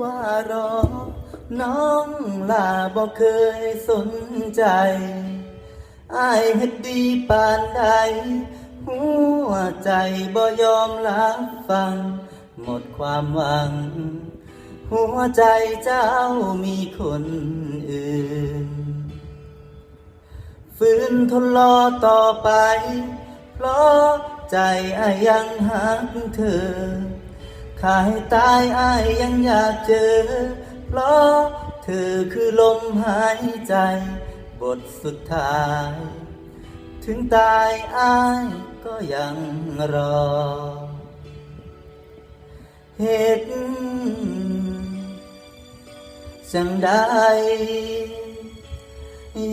ว่ารอ น้องลาบอกเคยสนใจอายเฮ็ดดีปานใด หัวใจบ่ยอมรับฟัง หมดความหวัง หัวใจเจ้ามีคนอื่น ฝืนทนรอต่อไป เพราะใจอายยังหักเธอ ขายตายอายยังอยากเจอ เพราะเธอคือลมหายใจ บทสุดท้าย ถึงตายอายก็ยังรอ เหตุจังได้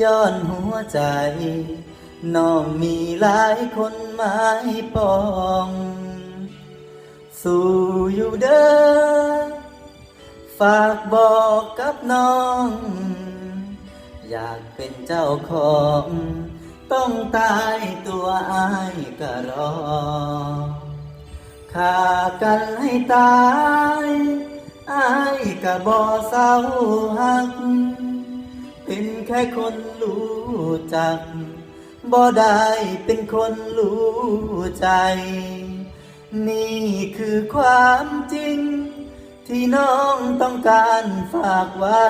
ย้อนหัวใจน้องมีหลายคนหมายปอง สู่อยู่เด้อฝากบอกกับน้อง อยากเป็นเจ้าของ ต้องตายตัวอายก็รอฆ่ากันให้ตายอายก็บ่เศร้าหัก เป็นแค่คนรู้จักบ่ได้เป็นคนรู้ใจ นี่คือความจริง ที่น้องต้องการฝากไว้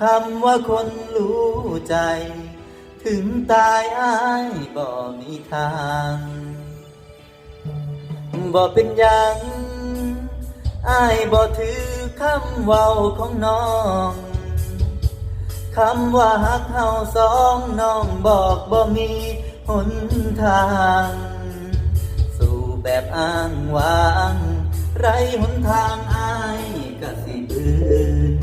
คำว่าคนรู้ใจ ถึงตายอายบ่มีทางบ่เป็นยังอายบ่ถือคำเว้าของน้องคำว่าฮักเฮาสองน้องบอกบ่มีหนทาง แบบอ้างว้าง ไรหนทางอายก็สิบืน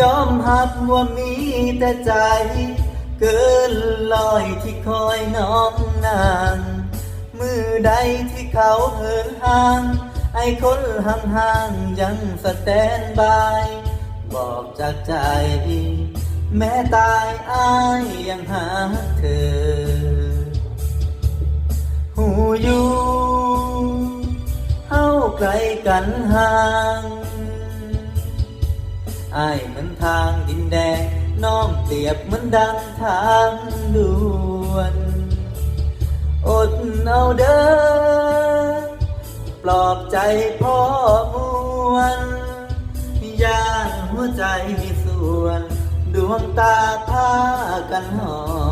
ยอมรับว่ามีแต่ใจ เกินลอยที่คอยน้องนาง มือใดที่เขาเหินห่าง ไอ้คนห่างๆยังสแตนบาย บอกจากใจ แม้ตายอายยังหาเธอ หูอยู่เฮาไกลกันห่างอายเหมือนทางดินแดง น้องเปรียบเหมือนดังทางด่วน อดเอาเด้อปลอบใจพ่อมวลย่านหัวใจมีส่วน ดวงตาพากันห้อ